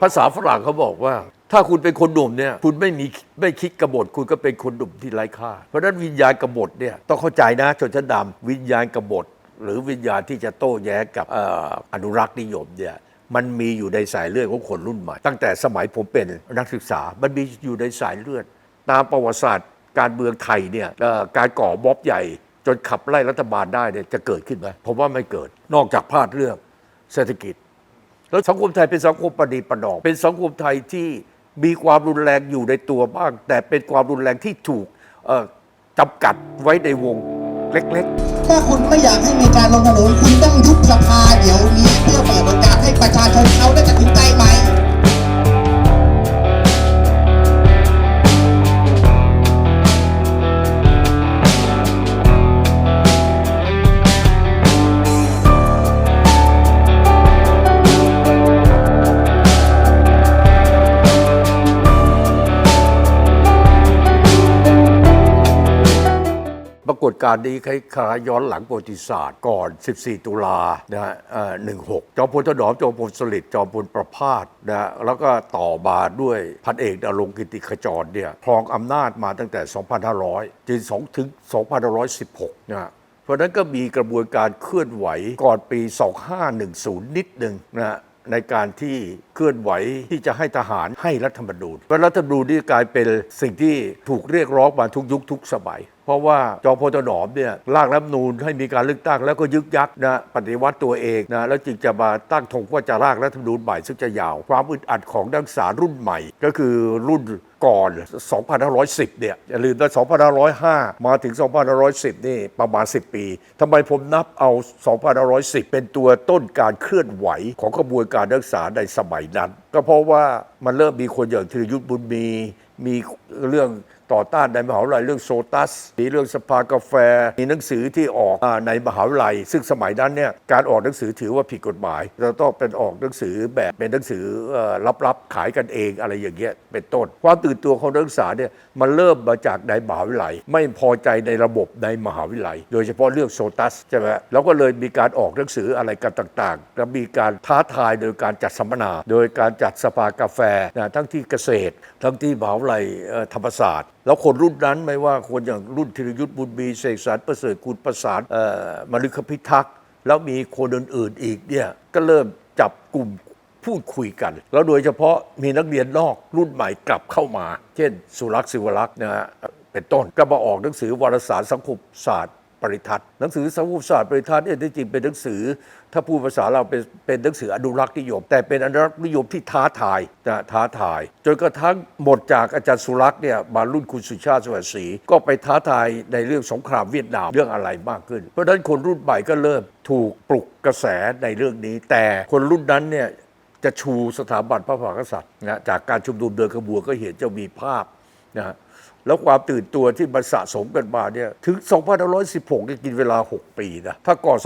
ภาษาฝรั่งเขาบอกว่า ถ้าคุณเป็นคนหนุ่มเนี่ยคุณไม่มีไม่คิดกบฏคุณก็เป็นคนหนุ่มที่ไร้ค่า เพราะฉะนั้นวิญญาณกบฏเนี่ยต้องเข้าใจนะชนชั้นดำวิญญาณกบฏหรือวิญญาณที่จะโต้แย้งกับเอ่ออนุรักษ์นิยมเนี่ยมันมีอยู่ในสายเลือดของคนรุ่นใหม่ตั้งแต่สมัยผมเป็นนักศึกษา มันมีอยู่ในสายเลือด ตามประวัติศาสตร์ การเมืองไทยเนี่ยเอ่อการก่อม็อบใหญ่ จนขับไล่รัฐบาลได้เนี่ยจะเกิดขึ้นไหมผมว่าไม่เกิดนอกจากพลาดเรื่องเศรษฐกิจ แล้วสังคมไทยเป็นสังคมประนีประนอก เป็นสังคมไทยที่มีความรุนแรงอยู่ในตัวบ้าง แต่เป็นความรุนแรงที่ถูกจำกัดไว้ในวงเล็กๆ ถ้าคุณไม่อยากให้มีการลงถนนคุณต้องยุบสภาเดี๋ยวนี้เพื่อเปิดโอกาสให้ประชาชนเขาได้ตัดสินใจไหม การณ์นี้คล้ายๆย้อนหลังประวัติศาสตร์ก่อน 14 ตุลานะฮะเอ่อ16จอมพลถนอมจอมพลสฤษดิ์จอมพลประพาสนะฮะแล้วก็ต่อมาด้วยพันเอกนรงค์กิติขจรเนี่ยครองอำนาจมาตั้งแต่ 2,500จนสองถึง2,516นะฮะเพราะฉะนั้นก็มีกระบวนการเคลื่อนไหวก่อนปี 2510 นิดหนึ่งนะฮะในการที่เคลื่อนไหวที่จะให้ทหารให้รัฐธรรมนูญเพราะรัฐธรรมนูญนี่กลายเป็นสิ่งที่ถูกเรียกร้องมาทุกยุคทุกสมัย เพราะว่าจอมพลถนอมเนี่ยร่างรัฐมนูญให้มีการเลือกตั้งแล้วก็ยึกยักนะปฏิวัติตัวเองนะแล้วจึงจะมาตั้งธงว่าจะร่างรัฐธรรมนูญใหม่ซึ่งจะยาว ความอึดอัดของนักศึกษารุ่นใหม่ ก็คือรุ่นก่อน 2510 เนี่ย อย่าลืมนะ2505 มาถึง 2510 นี่ประมาณ 10 ปี ทำไมผมนับเอา 2510 เป็นตัวต้นการเคลื่อนไหวของกระบวนการนักศึกษาในสมัยนั้น ก็เพราะว่ามันเริ่มมีคนอย่างธีรยุทธ์บุญมี มีเรื่อง ต่อต้านในมหาวิทยาลัยเรื่องโซตัสมีเรื่องสภากาแฟ มีหนังสือที่ออกอในมหาวิทยาลัย ซึ่งสมัยนั้นเนี่ยการออกหนังสือถือว่าผิดกฎหมายเราต้องเป็นออกหนังสือแบบเป็นหนังสือลับๆขายกันเองอะไรอย่างเงี้ยเป็นต้น ความตื่นตัวของนักศึกษาเนี่ยมันเริ่มมาจากในมหาวิทยาลัย ไม่พอใจในระบบในมหาวิทยาลัย โดยเฉพาะเรื่องโซตัสใช่ไหมแล้วก็เลยมีการออกหนังสืออะไรกันต่างๆ แล้วมีการท้าทายโดยการจัดสัมมนา โดยการจัดสภากาแฟนะทั้งที่เกษตร ทั้งที่มหาวิทยาลัยธรรมศาสตร์แล้วคนรุ่นนั้นไม่ว่าคนอย่างรุ่นธีรยุทธ์บุญมีเสกสรรประเสริฐคุณประสานเอ่อมฤคพิทักษ์แล้วมีคนอื่นๆอีกเนี่ยก็เริ่มจับกลุ่มพูดคุยกัน แล้วโดยเฉพาะมีนักเรียนนอกรุ่นใหม่กลับเข้ามา เช่น สุรักษ์ศิวรักษ์นะฮะเป็นต้นก็มาออกหนังสือวารสารสังคมศาสตร์ ปริทัศน์หนังสือสังคมศาสตร์ปริทัศน์เนี่ยที่จริงเป็นหนังสือ ถ้าพูดภาษาเราเป็นเป็นหนังสืออนุรักษ์นิยม แต่เป็นอนุรักษ์นิยมที่ท้าทายนะท้าทาย จนกระทั่งหมดจากอาจารย์สุรักษ์เนี่ยมารุ่นคุณสุชาติสวัสดิ์ศรีก็ไปท้าทายในเรื่องสงครามเวียดนามเรื่องอะไรมากขึ้น เพราะฉะนั้นคนรุ่นใหม่ก็เริ่มถูกปลุกกระแสในเรื่องนี้ แต่คนรุ่นนั้นเนี่ยจะชูสถาบันพระมหากษัตริย์นะจากการชุมนุมเดินขบวนก็เห็นจะมีภาพ นะฮะแล้วความตื่นตัวที่มันสะสมกันมาเนี่ยถึง 2516เนี่กินเวลา 6 ปีนะถ้าก่อน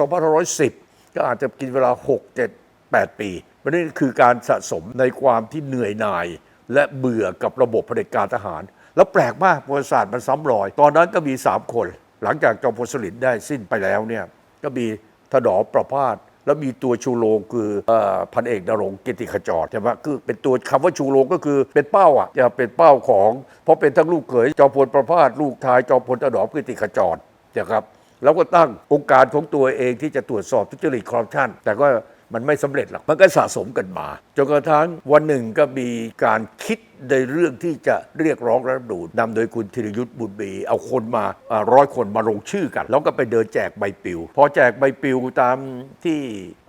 2510 ก็อาจจะกินเวลา 6 7 8 ปีมันนี่คือการสะสมในความที่เหนื่อยหน่าย และเบื่อกับระบบเผด็จการทหาร แล้วแปลกมากประวัติศาสตร์มันซ้ำรอย ตอนนั้นก็มี 3 คน หลังจากจอมพลสฤษดิ์ได้สิ้นไปแล้วเนี่ยก็มีถนอมประพาส แล้วมีตัวชูโรงคืออพันเอกนรงกิติขจรใช่ไหมคือเป็นตัวคำว่าชูโรงก็คือเป็นเป้าอะจะเป็นเป้าของ เพราะเป็นทั้งลูกเขยจอมพลประพาสลูกชายจอมพลถนอมกิติขจรนะครับแล้วก็ตั้งองค์การของตัวเองที่จะตรวจสอบทุจริตคอร์รัปชันแต่ก็ มันไม่สำเร็จหรอก มันก็สะสมกันมา จนกระทั่งวันหนึ่งก็มีการคิดในเรื่องที่จะเรียกร้องรัฐธรรมนูญนำโดยคุณธีรยุทธ์บุญมีเอาคนมาร้อยคนมาลงชื่อกัน แล้วก็ไปเดินแจกใบปลิว พอแจกใบปลิวตามที่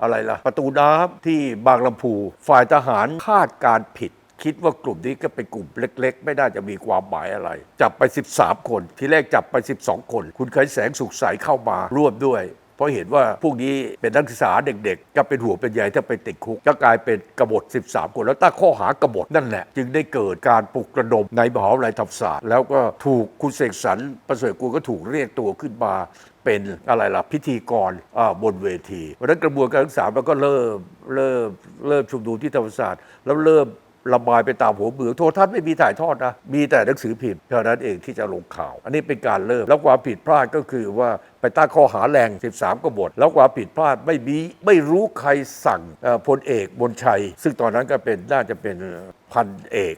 อะไรล่ะ ประตูน้ำที่บางลำพู ฝ่ายทหารคาดการผิดคิดว่ากลุ่มนี้ก็เป็นกลุ่มเล็ก ๆ ไม่น่าจะมีความหมายอะไร จับไป 13 คน ทีแรกจับไป 12 คน คุณเคยแสงสุขใสเข้ามาร่วมด้วย เพราะเห็นว่าพวกนี้เป็นนักศึกษาเด็กๆ ก็เป็นหัวเป็นใหญ่ถ้าไปติดคุกก็กลายเป็นกบฏ 13 คน แล้วตั้งข้อหากบฏนั่นแหละ จึงได้เกิดการปลุกระดมในมหาวิทยาลัยธรรมศาสตร์ แล้วก็ถูกคุณเสกสรรประเสริฐกูก็ถูกเรียกตัวขึ้นมาเป็นอะไรล่ะพิธีกรบนเวทีเพราะฉะนั้นกระบวนการศึกษามันก็เริ่มเริ่มเริ่มชุมนุมที่ธรรมศาสตร์แล้วเริ่ม ระบายไปตามหัวเบือโทรทัศน์ไม่มีถ่ายทอดนะ มีแต่หนังสือพิมพ์เท่านั้นเองที่จะลงข่าว อันนี้เป็นการเริ่ม แล้วความผิดพลาดก็คือว่าไปตั้งข้อหาแรง 13 กบฏ แล้วความผิดพลาดไม่มีไม่รู้ใครสั่งพลเอกบนชัย ซึ่งตอนนั้นก็เป็นน่าจะเป็นพันเอก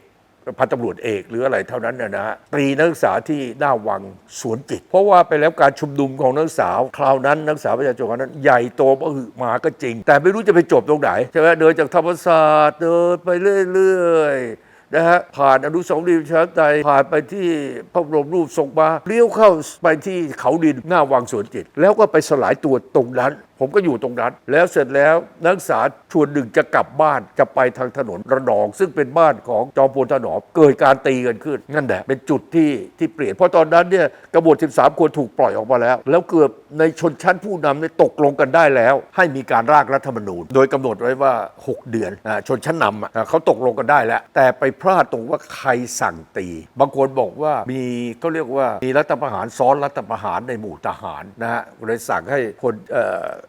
พันตำรวจเอกหรืออะไรเท่านั้นนะฮะตรีนักศึกษาที่หน้าวังสวนจิต เพราะว่าไปแล้วการชุมนุมของนักศึกษาคราวนั้นนักศึกษาประชาชนคราวนั้นใหญ่โตมหึมาก็จริง แต่ไม่รู้จะไปจบตรงไหนใช่ไหมเดินจากธรรมศาสตร์เดินไปเรื่อยๆนะฮะผ่านอนุสาวรีย์ประชาธิปไตยผ่านไปที่พระบรมรูปทรงมาเลี้ยวเข้าไปที่เขาดินหน้าวังสวนจิต แล้วก็ไปสลายตัวตรงนั้น ผมก็อยู่ตรงนั้น แล้วเสร็จแล้วนักศึกษาชวนหนึ่งจะกลับบ้านจะไปทางถนนระนอง ซึ่งเป็นบ้านของจอมพลถนอมเกิดการตีกันขึ้นนั่นแหละเป็นจุดที่ที่เปลี่ยนเพราะตอนนั้นเนี่ยกบฏ13 คนถูกปล่อยออกมาแล้ว แล้วเกือบในชนชั้นผู้นำเนี่ยตกลงกันได้แล้ว ให้มีการร่างรัฐธรรมนูญ โดยกำหนดไว้ว่า 6 เดือนอชนชั้นนำเขาตกลงกันได้แล้ว แต่ไปพลาดตรงว่าใครสั่งตี บางคนบอกว่ามีก็เรียกว่ามีรัฐประหารซ้อนรัฐประหารในหมู่ทหารนะฮะเลยสั่งให้คน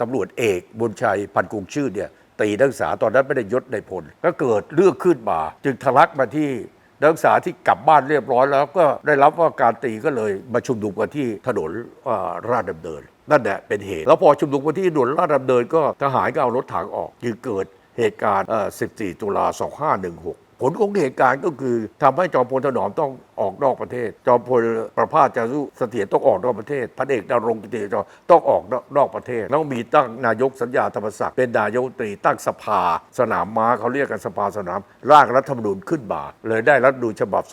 ตำรวจเอกบุญชัยพันกรุงชื่อเนี่ยตีนักศึกษาตอนนั้นไม่ได้ยศในพลก็เกิดเรื่องขึ้นมา จึงทะลักมาที่นักศึกษาที่กลับบ้านเรียบร้อยแล้วก็ได้รับว่าการตีก็เลยมาชุมนุมกันที่ถนนราชดำเนินนั่นแหละเป็นเหตุ แล้วพอชุมนุมกันที่ถนนราชดำเนินก็ทหารก็เอารถถังออก จึงเกิดเหตุการณ์ 14 ตุลา 2516 ผลของเหตุการณ์ก็คือทำให้จอมพลถนอมต้องออกนอกประเทศ จอมพลประภาสจารุเสถียรต้องออกนอกประเทศพระเอกดำรงกิติจอต้องออกนอกประเทศแล้วมีตั้งนายกสัญญาธรรมศักดิ์เป็นนายกตรีตั้งสภา สนามม้าเขาเรียกกันสภาสนามร่างรัฐธรรมนูญขึ้นมาเลยได้รัฐธรรมนูฉบับ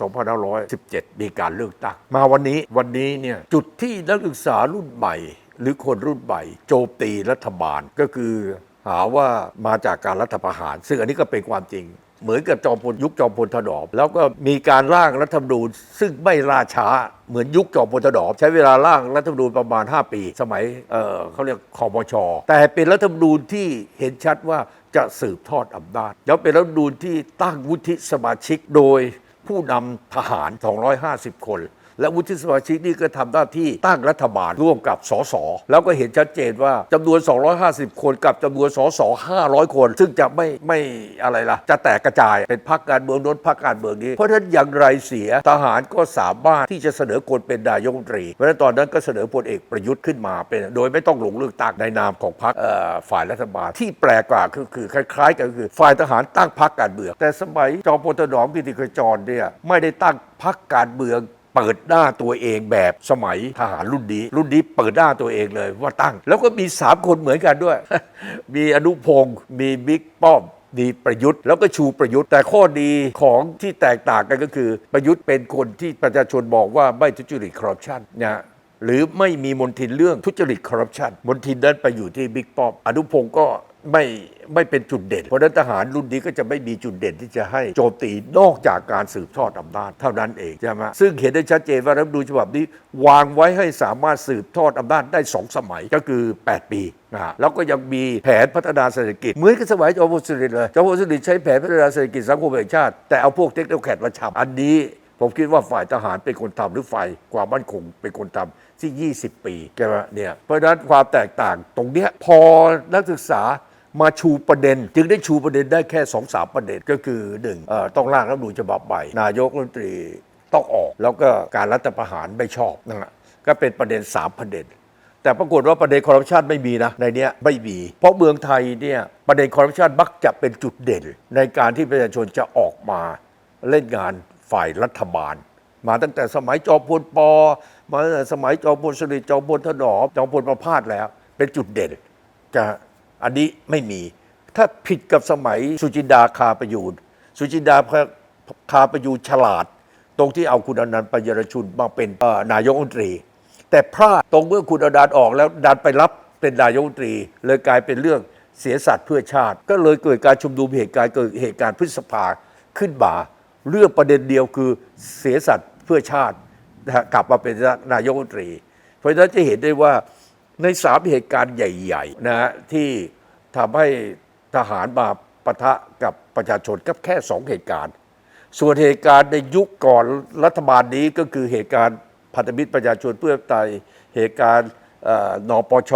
2517 มีการเลือกตั้งมาวันนี้วันนี้เนี่ยจุดที่นักศึกษารุ่นใหม่หรือคนรุ่นใหม่โจมตีรัฐบาลก็คือหาว่ามาจากการรัฐประหาร ซึ่งอันนี้ก็เป็นความจริง เหมือนกับจอมพลยุคจอมพลถนอมแล้วก็มีการร่างรัฐธรรมนูญซึ่งไม่ล่าช้าเหมือนยุคจอมพลถนอมใช้เวลาร่างรัฐธรรมนูญประมาณ 5 ปี สมัยเเขาเรียกคอมช แต่เป็นรัฐธรรมนูญที่เห็นชัดว่าจะสืบทอดอำนาจแล้วเป็นรัฐธรรมนูญที่ตั้งวุฒิสมาชิกโดยผู้นำทหาร 250 คน และวุฒิสมาชิกนี่ก็ทำหน้าที่ตั้งรัฐบาลร่วมกับสสแล้วก็เห็นชัดเจนว่าจำนวน 250 คนกับจำนวนสส500 คน ซึ่งจะไม่ไม่อะไรล่ะ จะแตกกระจายเป็นพรรคการเมืองโน้นพรรคการเมืองนี้ เพราะฉะนั้นอย่างไรเสียทหารก็สามารถที่จะเสนอคนเป็นนายกรัฐมนตรี เพราะฉะนั้นตอนนั้นก็เสนอพลเอกประยุทธ์ขึ้นมาเป็นโดยไม่ต้องลงเลือกตั้งในนามของพรรคฝ่ายรัฐบาลที่แปลกกว่าคือคือคล้ายๆกันคือฝ่ายทหารตั้งพรรคการเมืองแต่สมัยจอมพลถนอมกิติขจรเนี่ยไม่ได้ตั้งพรรคการเมือง เปิดหน้าตัวเองแบบสมัยทหารรุ่นนี้ รุ่นนี้เปิดหน้าตัวเองเลยว่าตั้ง แล้วก็มีสามคนเหมือนกันด้วย มีอนุพงศ์มีบิ๊กป้อมมีประยุทธ์แล้วก็ชูประยุทธ์ แต่ข้อดีของที่แตกต่างกันก็คือ ประยุทธ์เป็นคนที่ประชาชนบอกว่าไม่ทุจริตคอร์รัปชันนะหรือไม่มีมนทินเรื่องทุจริตคอร์รัปชันมนทินนั้นไปอยู่ที่บิ๊กป้อมอนุพงศ์ก็ ไม่ไม่เป็นจุดเด่น เพราะนั้นทหารรุ่นนี้ก็จะไม่มีจุดเด่นที่จะให้โจมตีนอกจากการสืบทอดอำนาจเท่านั้นเองใช่ไหมซึ่งเห็นได้ชัดเจนว่ารัฐธรรมนูญฉบับนี้ วางไว้ให้สามารถสืบทอดอำนาจได้สองสมัยก็คือ 8 ปีนะฮะแล้วก็ยังมีแผนพัฒนาเศรษฐกิจเหมือนกับสมัยจอมพลสฤษดิ์เลยจอมพลสฤษดิ์ใช้แผนพัฒนาเศรษฐกิจสังคมแห่งชาติแต่เอาพวกเทคโนแครดมาทำอันนี้ผมคิดว่าฝ่ายทหารเป็นคนทำหรือฝ่ายความมั่นคงเป็นคนทำที่ 20 ปีใช่ไหมเนี่ยเพราะฉะนั้นความแตกต่างตรงเนี้ยพอนักศึกษา มาชูประเด็น จึงได้ชูประเด็นได้แค่2อสามประเด็นก็คือหนึ่งต้องร่างรัฐธรรมนูญฉบับใหม่นายกรัฐมนตรีต้องออก แล้วก็การรัฐประหารไม่ชอบนะฮะก็เป็นประเด็น 3 ประเด็น แต่ปรากฏว่าประเด็นคอร์รัปชันไม่มีนะในเนี้ยไม่มี เพราะเมืองไทยเนี่ยประเด็นคอร์รัปชันมักจะเป็นจุดเด่น ในการที่ประชาชนจะออกมาเล่นงานฝ่ายรัฐบาล มาตั้งแต่สมัยจอมพลปอมาตั้งแต่สมัยจอมพลสฤษดิ์จอมพลถนอมจอมพลประพาสแล้ว เป็นจุดเด่นจะ อันนี้ไม่มี ถ้าผิดกับสมัยสุจินดาคาประยูนสุจินดาคาประยูนฉลาด ตรงที่เอาคุณอนันต์ปัญญรชุนมาเป็นนายกรัฐมนตรี แต่พลาดตรงเมื่อคุณอนันต์ออกแล้วดันไปรับเป็นนายกรัฐมนตรี เลยกลายเป็นเรื่องเสียสัตว์เพื่อชาติ ก็เลยเกิดการชุมนุมเหตุการณ์เกิดเหตุการณ์พฤษภาขึ้นมาเรื่องประเด็นเดียวคือเสียสัตว์เพื่อชาติกลับมาเป็นนายกรัฐมนตรี เพราะฉะนั้นจะเห็นได้ว่า ในสามเหตุการณ์ใหญ่ๆนะฮะที่ทำให้ทหารมาปะทะกับประชาชนกับแค่สองเหตุการณ์ ส่วนเหตุการณ์ในยุคก่อนรัฐบาลนี้ก็คือเหตุการณ์พันธมิตรประชาชนเพื่อไทยเหตุการณ์นปช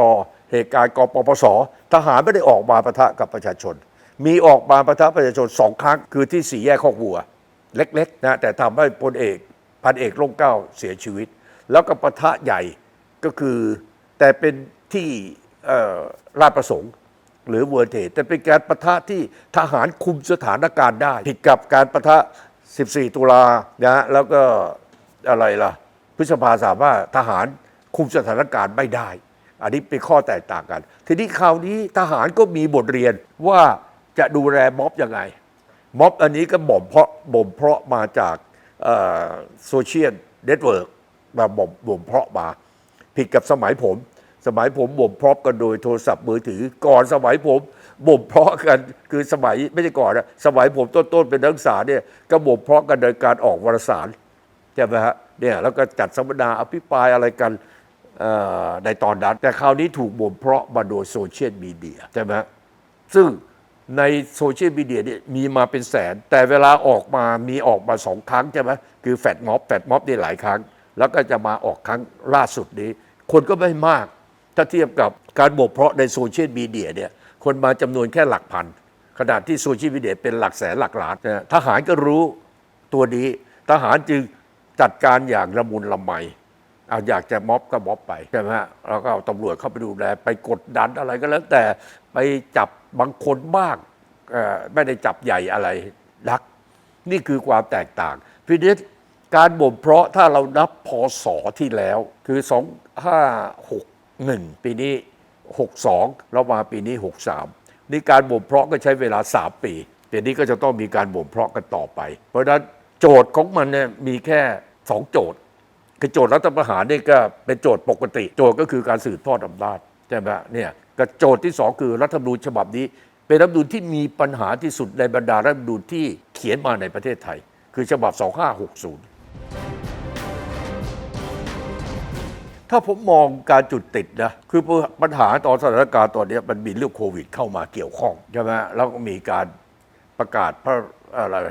เหตุการณ์กปปส ทหารไม่ได้ออกมาปะทะกับประชาชน มีออกมาประทับประชาชนสองครั้งคือที่สี่แยกคอกวัว เล็กๆนะแต่ทำให้พลเอกพันเอกร่มเก้าเสียชีวิต แล้วก็ปะทะใหญ่ก็คือ แต่เป็นที่ราชประสงค์หรือเวอร์เทแต่เป็นการประทะที่ทหารคุมสถานการณ์ได้ ผิดกับการประทะ 14 ตุลานะฮะแล้วก็อะไรล่ะ พฤษภาสามว่าทหารคุมสถานการณ์ไม่ได้ อันนี้เป็นข้อแตกต่างกัน ทีนี้คราวนี้ทหารก็มีบทเรียนว่าจะดูแลม็อบยังไง ม็อบอันนี้ก็บ่มเพาะบ่มเพาะมาจากโซเชียลเน็ตเวิร์กมาบ่มบ่มเพาะมา ผิดกับสมัยผม สมัยผมบ่มเพาะกันโดยโทรศัพท์มือถือ ก่อนสมัยผมบ่มเพาะกันคือสมัยไม่ใช่ก่อนนะสมัยผมต้นๆเป็นนักศึกษาเนี่ยก็บ่มเพาะกันโดยการออกวารสารใช่ไหมฮะเนี่ยแล้วก็จัดสัมมนาอภิปรายอะไรกันในตอนนั้น แต่คราวนี้ถูกบ่มเพาะมาโดยโซเชียลมีเดียใช่ไหมฮะซึ่งในโซเชียลมีเดียเนี่ยมีมาเป็นแสน แต่เวลาออกมามีออกมาสองครั้งใช่ไหมคือแฟดม็อบแฟดม็อบนี่หลายครั้ง แล้วก็จะมาออกครั้งล่าสุดนี้ คนก็ไม่มาก ถ้าเทียบกับการบ่มเพาะในโซเชียลมีเดียเนี่ยคนมาจำนวนแค่หลักพันขนาดที่โซเชียลมีเดียเป็นหลักแสนหลักล้านนะทหารก็รู้ตัวนี้ทหารจึงจัดการอย่างละมุนละไมเอาอยากจะม็อบก็ม็อบไปใช่ไหมฮะแล้วก็เอาตำรวจเข้าไปดูแลไปกดดันอะไรก็แล้วแต่ไปจับบางคนบ้างไม่ได้จับใหญ่อะไรนัก นี่คือความแตกต่างพีนี้การบ่มเพาะถ้าเรานับพศที่แล้วคือ 2561 ปีนี้ 62เรามาปีนี้ 63 นี่การบ่มเพาะก็ใช้เวลา 3 ปีปีนี้ก็จะต้องมีการบ่มเพาะกันต่อไป เพราะฉะนั้นโจทย์ของมันเนี่ยมีแค่ 2 โจทย์คือโจทย์รัฐประหารนี่ก็เป็นโจทย์ปกติ โจทย์ก็คือการสืบทอดอำนาจใช่ไหมเนี่ยกับโจทย์ที่สองคือรัฐธรรมนูญฉบับนี้ เป็นรัฐธรรมนูญที่มีปัญหาที่สุดในบรรดารัฐธรรมนูญที่เขียนมาในประเทศไทย คือฉบับ 2560 ถ้าผมมองการจุดติดนะคือปัญหาตอนสถานการณ์ตอนนี้มันมีเรื่องโควิด เข้ามาเกี่ยวข้องใช่ไหมแล้วก็มีการประกาศพระอะไร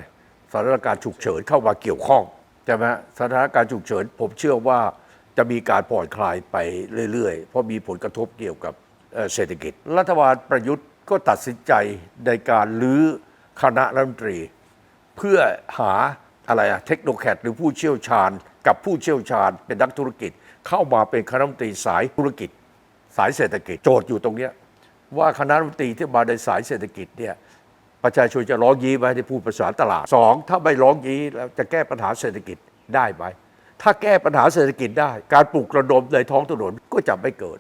สถานการณ์ฉุกเฉินเข้ามาเกี่ยวข้องใช่ไหมสถานการณ์ฉุกเฉิน ผมเชื่อว่าจะมีการผ่อนคลายไปเรื่อยๆ เพราะมีผลกระทบเกี่ยวกับเเศรษฐกิจ รัฐบาลประยุทธ์ก็ตัดสินใจในการลื้อคณะรัฐมนตรี เพื่อหาอะไรอะเทคโนแคดหรือผู้เชี่ยวชาญ กับผู้เชี่ยวชาญเป็นนักธุรกิจ เข้ามาเป็นคณะรัฐมนตรีสายธุรกิจ สายเศรษฐกิจโจทย์อยู่ตรงเนี้ยว่าคณะรัฐมนตรีที่มาในสายเศรษฐกิจเนี่ยประชาชนจะร้องยี้ไหมที่พูดภาษาตลาดสองถ้าไม่ร้องยี้แล้วจะแก้ปัญหาเศรษฐกิจได้ไหมถ้าแก้ปัญหาเศรษฐกิจได้ การปลูกระดมในท้องถนนก็จะไม่เกิด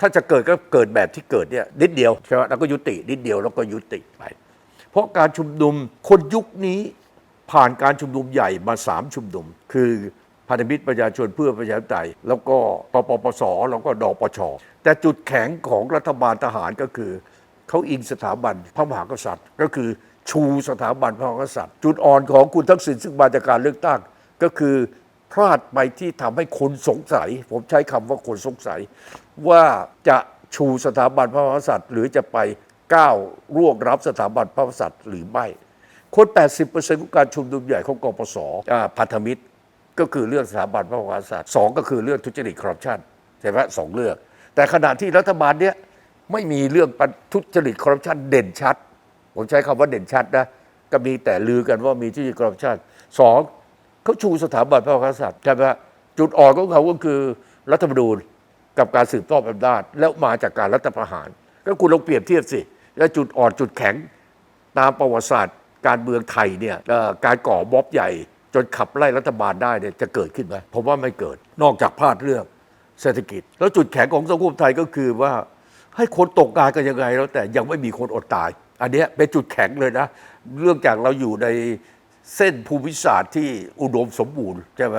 ถ้าจะเกิดก็เกิดแบบที่เกิดเนี่ยนิดเดียวใช่ไหมแล้วก็ยุตินิดเดียวแล้วก็ยุติไป เพราะการชุมนุมคนยุคนี้ผ่านการชุมนุมใหญ่มาสามชุมนุม คือ พันธมิตรประชาชนเพื่อประชาธิปไตย แล้วก็ปปปสแล้วก็ดปชแต่จุดแข็งของรัฐบาลทหารก็คือ เขาอิงสถาบันพระมหากษัตริย์ ก็คือชูสถาบันพระมหากษัตริย์ จุดอ่อนของคุณทักษิณซึ่งมาจากการเลือกตั้งก็คือพลาดไปที่ทำให้คนสงสัย ผมใช้คำว่าคนสงสัย ว่าจะชูสถาบันพระมหากษัตริย์ หรือจะไปก้าวร่วงรับสถาบันพระมหากษัตริย์หรือไม่คน 80%ของการชุมนุมใหญ่ของกปสพันธมิตร ก็คือเรื่องสถาบันพระมหากษัตริย์สองก็คือเรื่องทุจริตคอร์รัปชันใช่ไหมสองเรื่อง แต่ขณะที่รัฐบาลเนี้ยไม่มีเรื่องทุจริตคอร์รัปชันเด่นชัด ผมใช้คำว่าเด่นชัดนะก็มีแต่ลือกันว่ามีทุจริตคอร์รัปชันสองเขาชูสถาบันพระมหากษัตริย์ใช่ไหมจุดอ่อนของเขาก็คือรัฐธรรมนูญกับการสืบทอดอำนาจแล้วมาจากการรัฐประหาร ก็คุณลองเปรียบเทียบสิ แล้วจุดอ่อนจุดแข็งตามประวัติศาสตร์ การเมืองไทยเนี่ยการก่อม็อบใหญ่ จนขับไล่รัฐบาลได้เนี่ยจะเกิดขึ้นไหมผมว่าไม่เกิด นอกจากพลาดเรื่องเศรษฐกิจ แล้วจุดแข็งของสังคมไทยก็คือว่าให้คนตกงานกันยังไงแล้วแต่ยังไม่มีคนอดตาย อันนี้เป็นจุดแข็งเลยนะ เรื่องจากเราอยู่ในเส้นภูมิศาสตร์ที่อุดมสมบูรณ์ใช่ไหม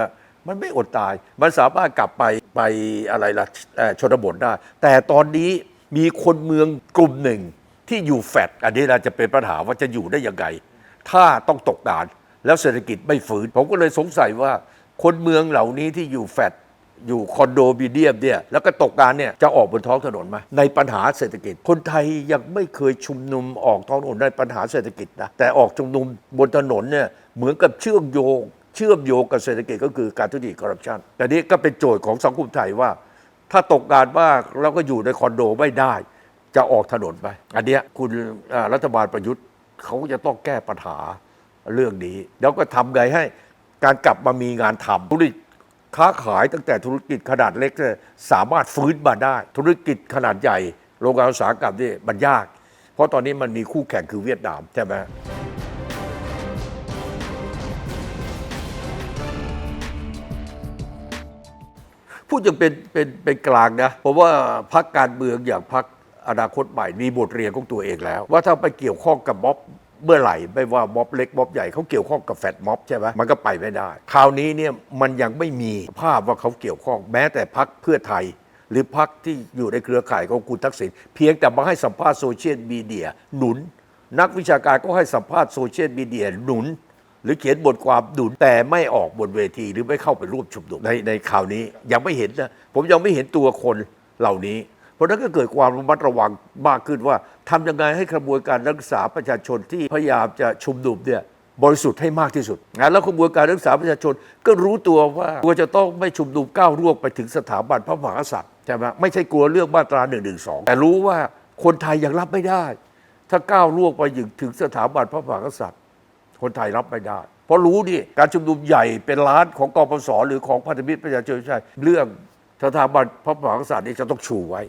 มันไม่อดตาย มันสามารถกลับไปไปอะไรล่ะเอ่อชนบทได้ แต่ตอนนี้มีคนเมืองกลุ่มหนึ่งที่อยู่แฟดอันนี้เราจะเป็นปัญหาว่าจะอยู่ได้ยังไง ถ้าต้องตกงาน แล้วเศรษฐกิจไม่ฝืน ผมก็เลยสงสัยว่าคนเมืองเหล่านี้ที่อยู่แฟดอยู่คอนโดมิเนียมเนี่ยแล้วก็ตกงานเนี่ยจะออกบนท้องถนนไหมในปัญหาเศรษฐกิจ คนไทยยังไม่เคยชุมนุมออกท้องถนนในปัญหาเศรษฐกิจนะแต่ออกชุมนุมบนถนนเนี่ยเหมือนกับเชื่อมโยง เชื่อมโยงกับเศรษฐกิจก็คือการทุจริตคอร์รัปชันแต่นี้ก็เป็นโจทย์ของสังคมไทยว่า ถ้าตกงานมากแล้วก็อยู่ในคอนโดไม่ได้ จะออกถนนไป อันเนี้ยคุณรัฐบาลประยุทธ์เขาจะต้องแก้ปัญหา เรื่องนี้ แล้วก็ทำไงให้การกลับมามีงานทำธุรกิจค้าขายตั้งแต่ธุรกิจขนาดเล็กสามารถฟื้นมาได้ ธุรกิจขนาดใหญ่โรงงานอุตสาหกรรมนี่มันยาก เพราะตอนนี้มันมีคู่แข่งคือเวียดนามใช่ไหมพูดยังเป็นเป็นเป็นกลางนะเพราะว่าพักการเมืองอย่างพักอนาคตใหม่มีบทเรียนของตัวเองแล้ว ว่าถ้าไปเกี่ยวข้องกับม็อบ เมื่อไหร่ไม่ว่าม็อบเล็กม็อบใหญ่เขาเกี่ยวข้องกับแฟดม็อบใช่ไหมมันก็ไปไม่ได้ คราวนี้เนี่ยมันยังไม่มีภาพว่าเขาเกี่ยวข้องแม้แต่พักเพื่อไทย หรือพักที่อยู่ในเครือข่ายของคุณทักษิณเพียงแต่มาให้สัมภาษณ์โซเชียลมีเดียหนุน นักวิชาการก็ให้สัมภาษณ์โซเชียลมีเดียหนุน หรือเขียนบทความดุนแต่ไม่ออกบนเวทีหรือไม่เข้าไปร่วมชุมนุมในในข่าวนี้ยังไม่เห็นนะผมยังไม่เห็นตัวคนเหล่านี้ เพราะนั้นก็เกิดความระมัดระวังมากขึ้นว่าทำยังไงให้กระบวนการรักษาประชาชนที่พยายามจะชุมนุมเนี่ยบริสุทธิ์ให้มากที่สุดนะแล้วกระบวนการรักษาประชาชนก็รู้ตัวว่าตัวจะต้องไม่ชุมนุมก้าวร่วงไปถึงสถาบันพระมหากษัตริย์ใช่ไหมไม่ใช่กลัวเรื่องมาตรา1นึแต่รู้ว่าคนไทยยังรับไม่ได้ ถ้าก้าวล่วงไปถึงสถาบันพระมหากษัตริย์ คนไทยรับไม่ได้เพราะรู้ดิการชุมนุมใหญ่เป็นล้านของกปสหรือของพันธมิตรประชาชนใช่เรื่อง สถาบันพระมหากษัตริย์นี่จะต้องชูไว้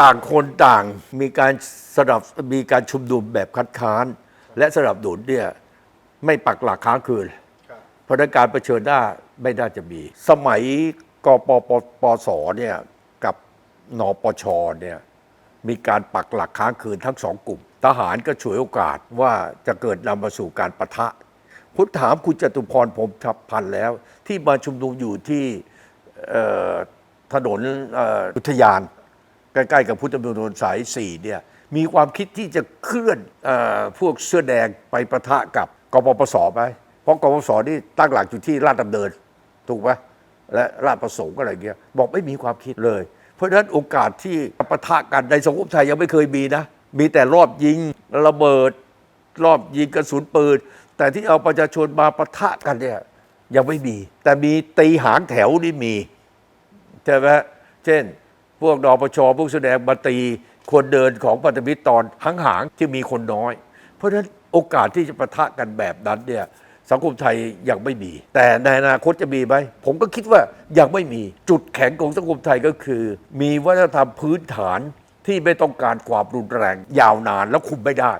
ต่างคนต่างมีการสนับมีการชุมนุมแบบคัดค้าน และสนับสนุนเนี่ยไม่ปักหลักค้างคืนเพราะฉะนั้นการเผชิญหน้าไม่น่าจะมี สมัยกปปปสเนี่ยกับนปชเนี่ยมีการปักหลักค้างคืนทั้งสองกลุ่ม ทหารก็ฉวยโอกาสว่าจะเกิดนำมาสู่การประทะผมถามคุณจตุพรพรหมทัพพันแล้ว ที่มาชุมนุมอยู่ที่ถนนอุทยาน ใกล้ๆกับพุทธมณฑลสายสี่เนี่ยมีความคิดที่จะเคลื่อนออพวกเสื้อแดงไปประทะกับกปปสไหมเพราะกปปสนี่ตั้งหลักอยู่ที่ลาดดำเนิน ถูกไหมและราชประสงค์อะไรเงี้ยบอกไม่มีความคิดเลย เพราะฉะนั้นโอกาสที่ปะทะกันในสังคมไทยยังไม่เคยมีนะ มีแต่รอบยิงระเบิด รอบยิงกระสุนปืน แต่ที่เอาประชาชนมาปะทะกันเนี่ยยังไม่มี แต่มีตีหางแถวนี่มีใช่ไหมเช่น พวกนปชพวกแสดงมาตีคนเดินของพันธมิตตอนหางๆที่มีคนน้อย เพราะฉะนั้นโอกาสที่จะปะทะกันแบบนั้นเนี่ยสังคมไทยยังไม่มี แต่ในอนาคตจะมีไหมผมก็คิดว่ายังไม่มีจุดแข็งของสังคมไทยก็คือ มีวัฒนธรรมพื้นฐาน ที่ไม่ต้องการความรุนแรง ยาวนานแล้วคุมไม่ได้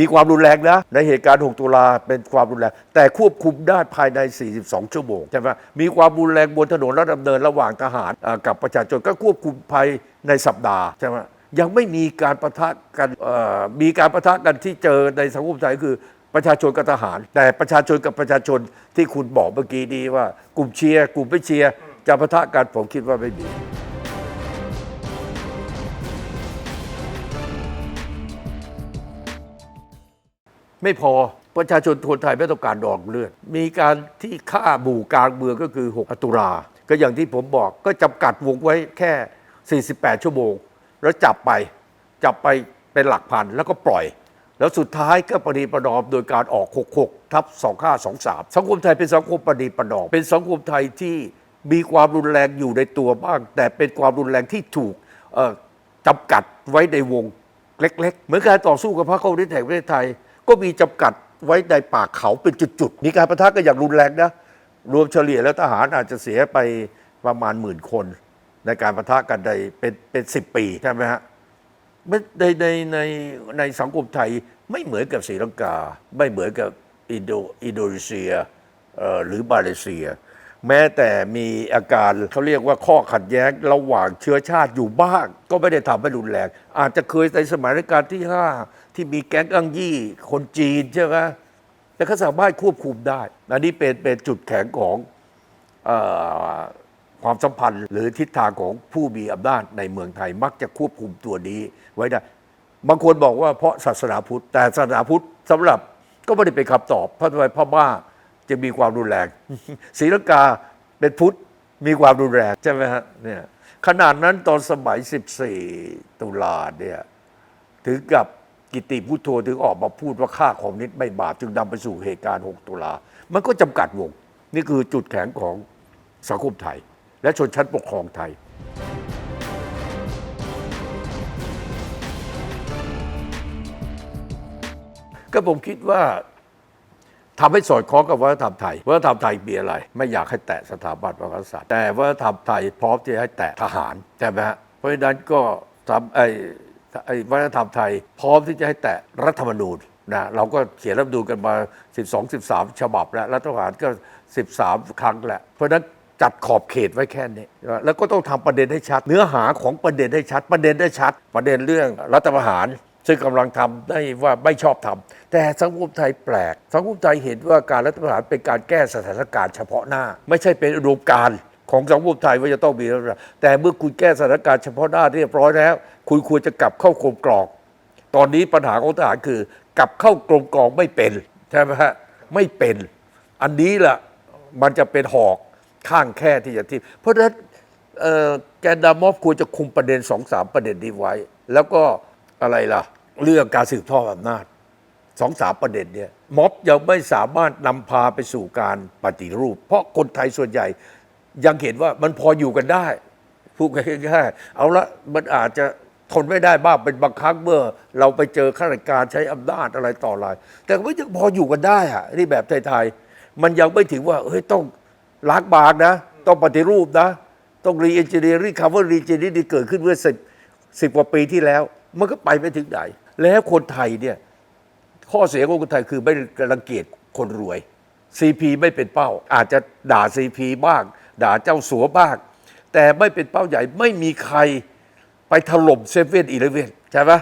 มีความรุนแรงนะในเหตุการณ์ 6 ตุลาเป็นความรุนแรง แต่ควบคุมได้ภายใน 42 ชั่วโมงใช่ไหมมีความรุนแรงบนถนนและดำเนินระหว่างทหารกับประชาชนก็ควบคุมภายในสัปดาห์ใช่ไหมยังไม่มีการประทะกันมีการประทะกันที่เจอในสังคมไทยคือประชาชนกับทหาร แต่ประชาชนกับประชาชนที่คุณบอกเมื่อกี้นี้ว่ากลุ่มเชียร์กลุ่มไม่เชียร์จะประทะกันผมคิดว่าไม่มี ไม่พอประชาชนคนไทยไม่ต้องการดอกเลือด มีการที่ฆ่าหมู่กลางเมืองก็คือ 6 ตุลา ก็อย่างที่ผมบอกก็จำกัดวงไว้แค่ 48 ชั่วโมง แล้วจับไปจับไปเป็นหลักพันแล้วก็ปล่อย แล้วสุดท้ายก็ประนีประนอมโดยการออก 66 ทับ 2523 สังคมไทยเป็นสังคมประนีประนอมเป็นสังคมไทยที่มีความรุนแรงอยู่ในตัวบ้าง แต่เป็นความรุนแรงที่ถูกจำกัดไว้ในวงเล็ก ๆ เหมือนการต่อสู้กับพรรคคอมมิวนิสต์แห่งประเทศไทย ก็มีจำกัดไว้ในป่าเขาเป็นจุดๆ มีการประทะกันอย่างรุนแรงนะ รวมเฉลี่ยแล้วทหารอาจจะเสียไปประมาณหมื่นคน ในการประทะกันในเป็นเป็นสิบปีใช่ไหมฮะไม่ในในในในสังคมไทยไม่เหมือนกับศรีลังกา ไม่เหมือนกับอินโดอินโดนีเซียเอ่อหรือมาเลเซีย แม้แต่มีอาการเขาเรียกว่าข้อขัดแย้งระหว่างเชื้อชาติอยู่บ้าง ก็ไม่ได้ทำให้รุนแรงอาจจะเคยในสมัยรัชกาลที่ 5 ที่มีแก๊งอังยี่คนจีนใช่ไหมแต่เขาสามารถควบคุมได้อันนี้เป็นเป็นจุดแข็งของอความสัมพันธ์ หรือทิศทางของผู้มีอำนาจในเมืองไทยมักจะควบคุมตัวนี้ไว้ได้บางคนบอกว่าเพราะศาสนาพุทธแต่ศาสนาพุทธสำหรับก็ไม่ได้เป็นคำตอบเพราะทำไมพม่า จะมีความรุนแรงศรีลังกาเป็นพุทธมีความรุนแรงใช่ไหมฮะเนี่ยขนาดนั้นตอนสมัย 14 ตุลาเนี่ยถึงกับกิติพุทโธถึงออกมาพูดว่าฆ่าของนิดไม่บาปจึงนำไปสู่เหตุการณ์ 6 ตุลา มันก็จำกัดวง นี่คือจุดแข็งของสังคมไทย และชนชั้นปกครองไทยก็ผมคิดว่า ทำให้สอดคล้องกับวัฒนธรรมไทยวัฒนธรรมไทยมีอะไร ไม่อยากให้แตะสถาบันพระมหากษัตริย์แต่วัฒนธรรมไทยพร้อมที่จะให้แตะทหารใช่ไหมฮะเพราะฉะนั้นก็ทำไอ้ไอ้วัฒนธรรมไทย พร้อมที่จะให้แตะรัฐธรรมนูญนะเราก็เขียนรัฐธรรมนูญกันมา 12 13 ฉบับแล้วรัฐประหารก็ 13 ครั้งแล้วเพราะฉะนั้นจัดขอบเขตไว้แค่นี้ แล้วก็ต้องทำประเด็นให้ชัด เนื้อหาของประเด็นให้ชัด ประเด็นได้ชัด ประเด็นเรื่องรัฐประหาร ซึ่งกำลังทำได้ว่าไม่ชอบทำแต่สังคมไทยแปลก สังคมไทยเห็นว่าการรัฐประหารเป็นการแก้สถานการณ์เฉพาะหน้า ไม่ใช่เป็นอุดมการณ์ของสังคมไทยว่าจะต้องมีรัฐประหารแต่เมื่อคุณแก้สถานการณ์เฉพาะหน้าเรียบร้อยแล้ว คุณควรจะกลับเข้ากลมกรอกตอนนี้ปัญหาของทหารคือกลับเข้ากลมกรองไม่เป็นใช่ไหมฮะไม่เป็น อันนี้แหละมันจะเป็นหอกข้างแค่ที่จะทิ่มเพราะฉะนั้นแกนนำม็อบควรจะคุมประเด็นสองสามประเด็นนี้ไว้ แล้วก็ อะไรล่ะ เรื่องการสืบทอดอำนาจสองสามประเด็นเนี่ยม็อบยังไม่สามารถนำพาไปสู่การปฏิรูป เพราะคนไทยส่วนใหญ่ ยังเห็นว่ามันพออยู่กันได้พูดง่ายๆเอาละมันอาจจะทนไม่ได้บ้างเป็นบางครั้งเมื่อ เราไปเจอข้าราชการใช้อำนาจอะไรต่ออะไรแต่ก็ยังพออยู่กันได้อะนี่แบบไทยๆมันยังไม่ถึงว่าเฮ้ยต้องล้างบางนะ ต้องปฏิรูปนะ ต้องรีเอนจิเนียริ่งคำว่ารีเอนจิเนียริ่งเกิดขึ้นเมื่อสิบสิบกว่าปีที่แล้ว มันก็ไปไม่ถึงไหน แล้วคนไทยเนี่ย ข้อเสียของคนไทยคือไม่รังเกียจคนรวย CP ไม่เป็นเป้า อาจจะด่า CP บ้าง ด่าเจ้าสัวบ้าง แต่ไม่เป็นเป้าใหญ่ไม่มีใครไปถล่มเซเว่นอีเลเว่นใช่ไหม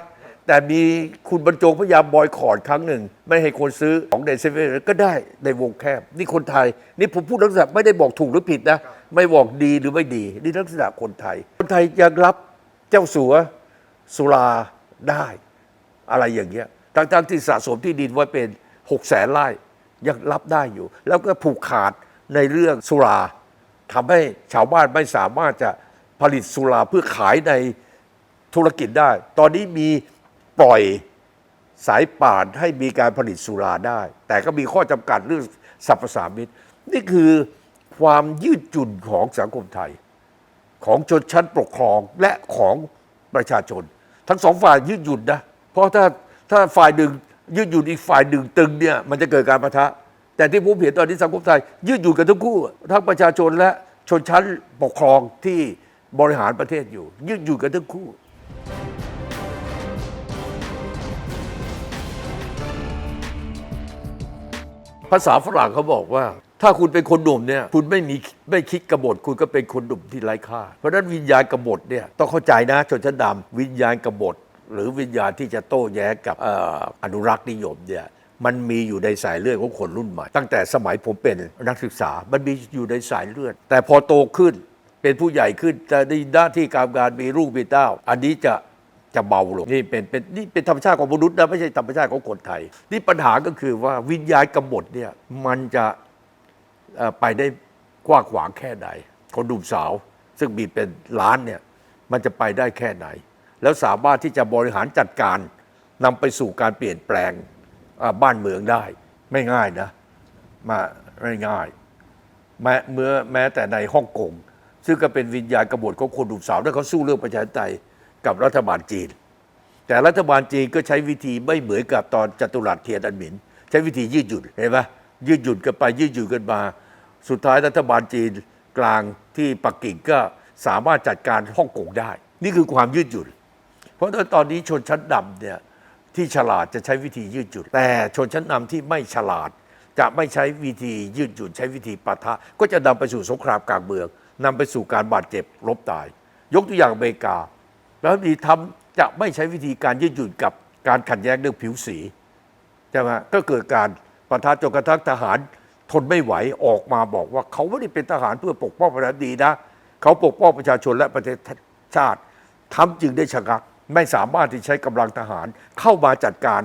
แต่มีคุณบรรจงพยายามบอยคอรดครั้งหนึ่ง ไม่ให้คนซื้อของในเซเว่นก็ได้ในวงแคบ นี่คนไทย นี่ผมพูดลักษณะไม่ได้บอกถูกหรือผิดนะ ไม่บอกดีหรือไม่ดี นี่ลักษณะคนไทย คนไทยยังรับเจ้าสัว สุราได้อะไรอย่างเงี้ยทั้งๆที่สะสมที่ดินไว้เป็นหกแสนไร่ยังรับได้อยู่ แล้วก็ผูกขาดในเรื่องสุราทำให้ชาวบ้านไม่สามารถจะผลิตสุราเพื่อขายในธุรกิจได้ ตอนนี้มีปล่อยสายป่านให้มีการผลิตสุราได้ แต่ก็มีข้อจำกัดเรื่องสรรพสามิตนี่คือความยืดหยุ่นของสังคมไทย ของชนชั้นปกครองและของประชาชน ทั้งสองฝ่ายยืดหยุ่นนะเพราะถ้าถ้าฝ่ายหนึ่งยืดหยุ่นอีกฝ่ายหนึ่งตึงเนี่ยมันจะเกิดการประทะ แต่ที่ผมเห็นตอนนี้สังคมไทย ยืดหยุ่นกันทั้งคู่ ทั้งประชาชนและชนชั้นปกครองที่บริหารประเทศอยู่ ยืดหยุ่นกันทั้งคู่ภาษาฝรั่งเขาบอกว่า ถ้าคุณเป็นคนหนุ่มเนี่ยคุณไม่มีไม่คิดกบฏคุณก็เป็นคนหนุ่มที่ไร้ค่า เพราะฉะนั้นวิญญาณกบฏเนี่ยต้องเข้าใจนะชนชั้นดำวิญญาณกบฏหรือวิญญาณที่จะโต้แย้งกับออนุรักษ์นิยมเนี่ยมันมีอยู่ในสายเลือดของคนรุ่นใหม่ ตั้งแต่สมัยผมเป็นนักศึกษา มันมีอยู่ในสายเลือด แต่พอโตขึ้นเป็นผู้ใหญ่ขึ้นจะได้หน้าที่การงานมีลูกมีเต้า อันนี้จะจะเบาลงนี่เป็นเป็นนี่เป็นธรรมชาติของมนุษย์นะไม่ใช่ธรรมชาติของคนไทย นี่ปัญหาก็คือว่าวิญญาณกบฏเนี่ยมันจะ ไปได้กว้างขวางแค่ไหน คนหนุ่มสาว ซึ่งมีเป็นล้านเนี่ยมันจะไปได้แค่ไหน แล้วสามารถที่จะบริหารจัดการนำไปสู่การเปลี่ยนแปลงบ้านเมืองได้ ไม่ง่ายนะมาไม่ง่ายแม้เมื่อแม้แต่ในฮ่องกงซึ่งก็เป็นวิญญาณกบฏของคนหนุ่มสาวที่เขาสู้เรื่องประชาธิปไตยกับรัฐบาลจีน แต่รัฐบาลจีนก็ใช้วิธีไม่เหมือนกับตอนจตุรัสเทียนอันหมิน ใช้วิธียืดหยุ่นเห็นไหม ยืดหยุ่นกันไปยืดหยุ่นกันมา สุดท้ายรัฐบาลจีนกลางที่ปักกิ่งก็สามารถจัดการฮ่องกงได้ นี่คือความยืดหยุ่น เพราะตอนนี้ชนชั้นดำเนี่ยที่ฉลาดจะใช้วิธียืดหยุ่นแต่ชนชั้นนำที่ไม่ฉลาด จะไม่ใช้วิธียืดหยุ่นใช้วิธีปะทะ ก็จะนำไปสู่สงครามกลางเมืองนำไปสู่การบาดเจ็บลบตาย ยกตัวอย่างอเมริกา แล้วดีทำจะไม่ใช้วิธีการยืดหยุ่นกับการขัดแย้งเรื่องผิวสีใช่ไหมก็เกิดการ ปะทะจนกระทั่งทหารทนไม่ไหวออกมาบอกว่าเขาไม่ได้เป็นทหารเพื่อปกป้องประชาชนดีนะเขาปกป้องประชาชนและประเทศชาติทำจึงได้ชะงักไม่สามารถที่ใช้กำลังทหารเข้ามาจัดการ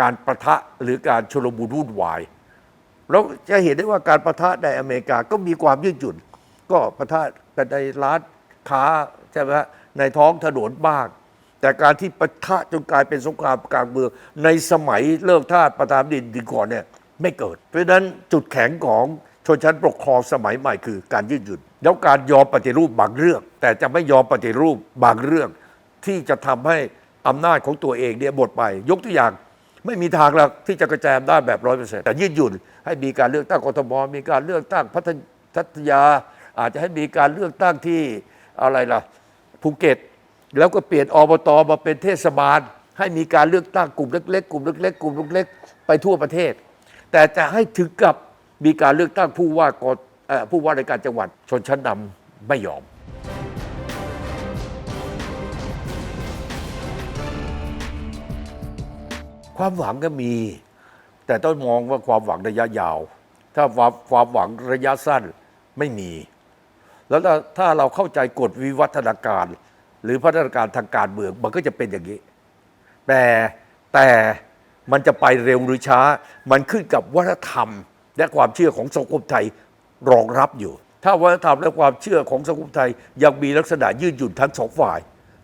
การประทะหรือการชลมุนวุ่นวายเราจะเห็นได้ว่าการประทะในอเมริกาก็มีความยืดหยุ่น ก็ประทะกันในร้านค้าใช่ไหมฮะในท้องถนนบ้าง แต่การที่ประทะจนกลายเป็นสงครามกลางเมืองในสมัยเลิกทาสประธานาธิบดีก่อนเนี่ยไม่เกิด เพราะฉะนั้นจุดแข็งของชนชั้นปกครองสมัยใหม่คือการยืดหยุ่นแล้วการยอมปฏิรูปบางเรื่อง แต่จะไม่ยอมปฏิรูปบางเรื่อง ที่จะทำให้อำนาจของตัวเองเนี่ยหมดไป ยกตัวอย่างไม่มีทางหรอกที่จะกระจายอำนาจแบบร้อยเปอร์เซ็นต์แต่ยืดหยุ่นให้มีการเลือกตั้งกทมมีการเลือกตั้งพัทยพัทยาอาจจะให้มีการเลือกตั้งที่อะไรล่ะภูเก็ต แล้วก็เปลี่ยนอบตมาเป็นเทศบาล ให้มีการเลือกตั้งกลุ่มเล็กๆกลุ่มเล็กๆกลุ่มเล็กๆไปทั่วประเทศ แต่จะให้ถึงกับมีการเลือกตั้งผู้ว่ากอผู้ว่าราชการจังหวัดชนชั้นนำไม่ยอมความหวังก็มี แต่ต้องมองว่าความหวังระยะยาว ถ้าความความหวังระยะสั้นไม่มี แล้วถ้าเราเข้าใจกฎวิวัฒนาการ หรือพัฒนาการทางการเมืองมันก็จะเป็นอย่างนี้ แต่แต่มันจะไปเร็วหรือช้า มันขึ้นกับวัฒนธรรม และความเชื่อของสังคมไทยรองรับอยู่ ถ้าวัฒนธรรมและความเชื่อของสังคมไทย ยังมีลักษณะยืดหยุ่นทั้งสองฝ่าย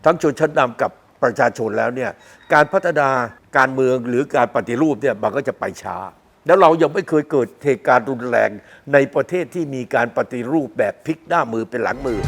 ทั้งชนชั้นนำกับประชาชนแล้วเนี่ยการพัฒนาการเมืองหรือการปฏิรูปเนี่ยมันก็จะไปช้า แล้วเรายังไม่เคยเกิดเหตุการณ์รุนแรงในประเทศที่มีการปฏิรูปแบบพลิกหน้ามือเป็นหลังมือ